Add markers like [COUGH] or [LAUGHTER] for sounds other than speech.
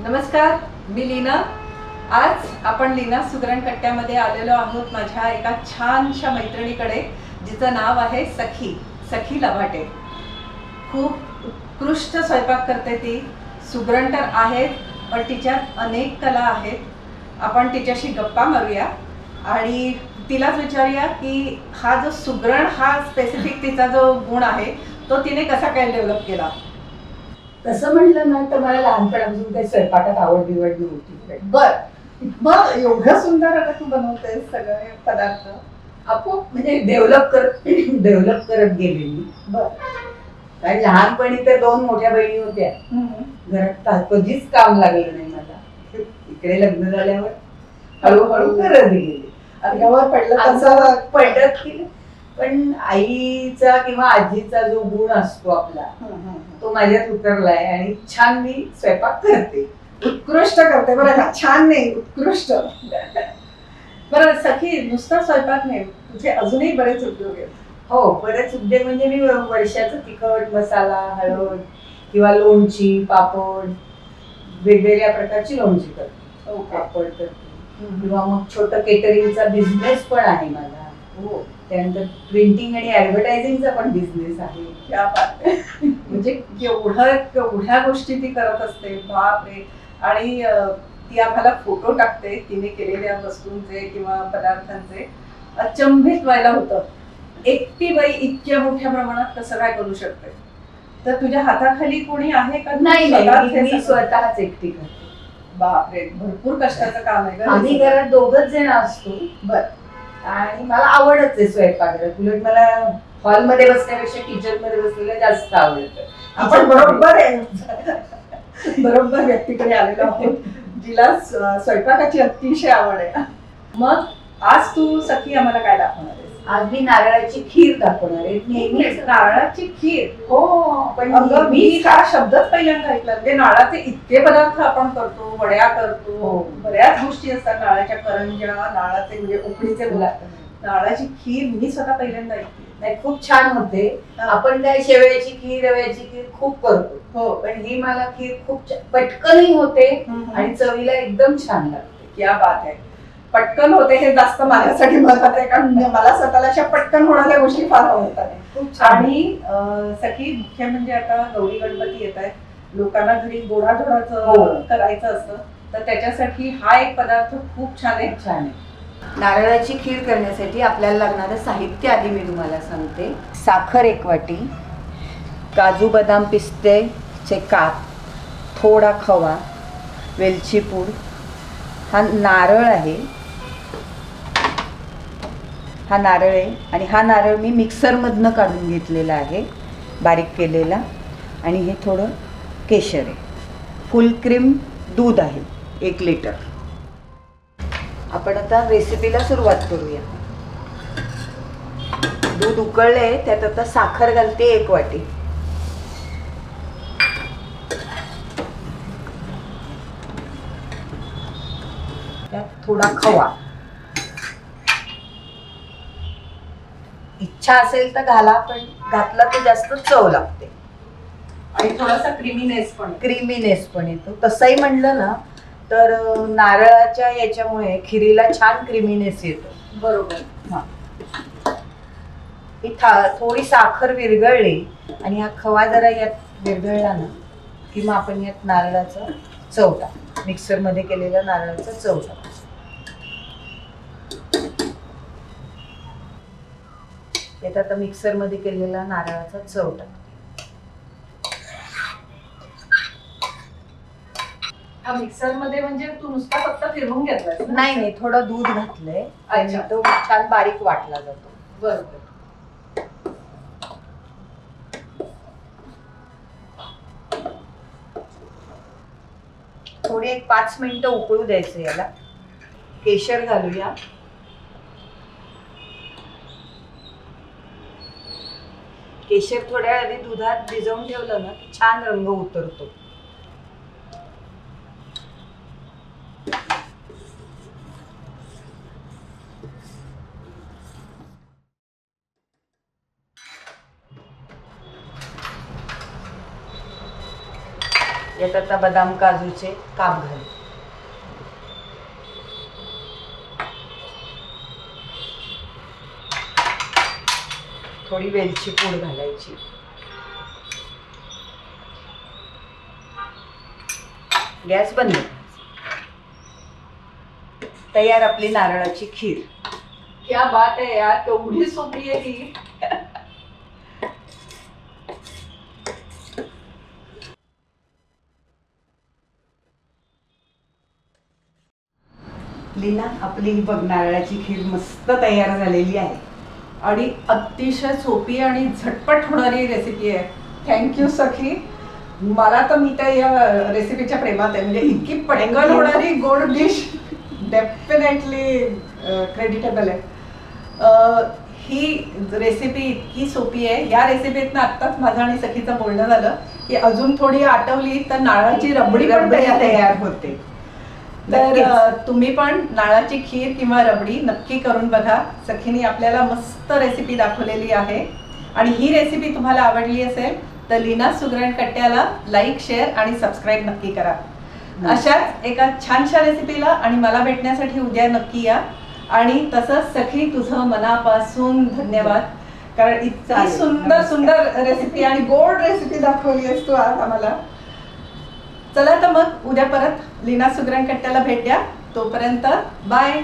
नमस्कार मी लीना. आज आपण लीना सुगरण कट्ट्यामध्ये आलेलो आहोत माझ्या एका छानशा मैत्रिणीकडे जिचं नाव आहे सखी सखी लभाटे. खूप उत्कृष्ट स्वयंपाक करते ती. सुगरण तर आहेत पण तिच्यात अनेक कला आहेत. आपण तिच्याशी गप्पा मारूया आणि तिलाच विचारूया की हा जो सुगरण हा स्पेसिफिक तिचा जो गुण आहे तो तिने कसा काय डेव्हलप केला? तसं म्हटलं ना तर मला लहानपणापासून काही स्वयंपाकात आवड बिवड नव्हती बर. मग एवढं सुंदर आता तू बनवतेस सगळे पदार्थ. आपोआप म्हणजे डेव्हलप करत डेव्हलप करत गेले मी बर. कारण लहानपणी तर दोन मोठ्या बहिणी होत्या. घरात कधीच काम लागलं नाही मला. इकडे लग्न झाल्यावर हळूहळू करत गेले. अंगावर पडलं तसं. पडत की पण आईचा किंवा आजीचा जो गुण असतो आपला तो माझ्यात उतरलाय आणि छान मी स्वयंपाक करते. उत्कृष्ट करते. बरं का छान नाही उत्कृष्ट. बरं सखी नुसता स्वयंपाक नाही. तुझे अजूनही बरेच उद्योग आहेत. हो बरेच उद्योग म्हणजे मी वर्षाचं तिखट मसाला हळद किंवा लोणची पापड वेगवेगळ्या प्रकारची लोणची करते. पापड करते. किंवा मग छोटं केटरिंगचा बिझनेस पण आहे माझा. हो त्यानंतर प्रिंटिंग आणि ऍडव्हर्टायझिंगचा पण बिझनेस आहे. म्हणजे केवढं केवढ्या गोष्टी ती करत असते बापरे. आणि ती आम्हाला फोटो टाकते तिने केलेल्या वस्तूंचे किंवा पदार्थांचे. अचंबित व्हायला होतं. एकटी बाई इतक्या मोठ्या प्रमाणात कसं काय करू शकते? तर तुझ्या हाताखाली कोणी आहे का? नाही स्वतःच एकटी करते. बापरे भरपूर कष्टाचं काम आहे. आम्ही घरात दोघच जण असतो. बर. आणि मला आवडच आहे स्वयंपाक. उलट मला हॉलमध्ये बसण्यापेक्षा किचनमध्ये बसलेलं जास्त आवडतं. आपण बरोबर आहे. [LAUGHS] बरोबर व्यक्तीकडे आलेलो आहोत. जिला स्वयंपाकाची अतिशय आवड आहे. मग आज तू सखी आम्हाला काय दाखवणार आहेस? आज मी नारळाची खीर दाखवणार आहे. नेहमीच नारळाची खीर. हो पण अगं मी नेहमीच हा शब्दच पहिल्यांदा ऐकला? म्हणजे नारळाचे इतके पदार्थ आपण करतो वड्या करतो हो. बऱ्याच गोष्टी असतात नारळाच्या करंज्या नारळाचे म्हणजे उकडीचे गुलाब नारळाची खीर मी स्वतः पहिल्यांदा ऐकली. नाही खूप छान होते. हा. आपण काय शेवयाची खीर रव्याची खीर खूप करतो. हो. पण ही मला खीर खूप पटकनही होते आणि चवीला एकदम छान लागते. क्या बात आहे. पटकन होते हे जास्त माझ्यासाठी महत्वाचं आहे कारण मला स्वतःला अशा पटकन होणाऱ्या गोष्टी फार आवडतात. आणि सखी मुख्य म्हणजे आता गौरी गणपती येत आहेत. लोकांना घरी हो. गोडाधोडाचं करायचं असतं तर त्याच्यासाठी हा एक पदार्थ खूप छान आहे. छान आहे. नारळाची खीर करण्यासाठी आपल्याला लागणारं साहित्य आधी मी तुम्हाला सांगते. साखर एक वाटी काजू बदाम पिस्तेचे काप थोडा खवा वेलची पूड. हा नारळ आहे. हा नारळ आहे. आणि हा नारळ मी मिक्सरमधनं काढून घेतलेला आहे बारीक केलेला. आणि हे थोडं केशर आहे. फुल क्रीम दूध आहे एक लिटर. आपण आता रेसिपीला सुरुवात करूया. दूध उकळलं आहे त्यात आता साखर घालते एक वाटी. त्यात थोडा खवा. इच्छा असेल तर घाला पण घातला तर जास्त चव लागते. आणि थोडासा क्रिमीनेस पण. क्रीमीनेस पण येतो. तसंही म्हणलं ना तर नारळाच्या याच्यामुळे खिरीला छान क्रीमीनेस येतो. बरोबर. हा. ही था थोडी साखर विरघळली आणि हा खवा जरा यात विरघळला ना की मग आपण यात नारळाचा चवटा मिक्सरमध्ये केलेला नारळाचा चवटा यात आता मिक्सरमध्ये केलेला नारळाचा चवटा हा मिक्सरमध्ये म्हणजे तू नुसता फक्त फिरवून घेतलाय नाही नाही थोडं दूध घातलंय. आणि अच्छा. तो छान बारीक वाटला जातो. बरोबर. थोडी एक पाच मिनिटं उकळू द्यायचं याला. केशर घालूया. केशर थोड्या आधी दुधात भिजवून ठेवलं ना की छान रंग उतरतो. यात आता बदाम काजूचे काप घालू. थोडी वेलची पूड घालायची. गॅस बंद तयार आपली नारळाची खीर. क्या बात आहे यार केवढी सोपी आहे ही. लीना आपली ही बघ नारळाची खीर मस्त तयार झालेली आहे. आणि अतिशय सोपी आणि झटपट होणारी रेसिपी आहे. थँक्यू सखी. मला तर मी त्या या रेसिपीच्या प्रेमात आहे. म्हणजे इतकी पटकन होणारी गोड डिश डेफिनेटली क्रेडिटेबल आहे. ही रेसिपी इतकी सोपी आहे. या रेसिपीतनं आत्ताच माझं आणि सखीचं बोलणं झालं की अजून थोडी आटवली तर नारळाची रबडी पण तयार होते. तर तुम्ही पण नाळाची खीर किंवा रबडी नक्की करून बघा. सखीने आपल्याला मस्त रेसिपी दाखवलेली आहे. आणि ही रेसिपी तुम्हाला आवडली असेल तर लीना सुगरण कट्ट्याला लाईक शेअर आणि सबस्क्राईब नक्की करा. अशाच एका छानशा रेसिपीला आणि मला भेटण्यासाठी उद्या नक्की या. आणि तसंच सखी तुझं मनापासून धन्यवाद. कारण इतकी. सुंदर. सुंदर रेसिपी आणि गोड रेसिपी दाखवली आहेस तू आज आम्हाला. चला तर मग उद्या परत लीना सुग्रण कट्ट्याला भेट द्या. तोपर्यंत बाय.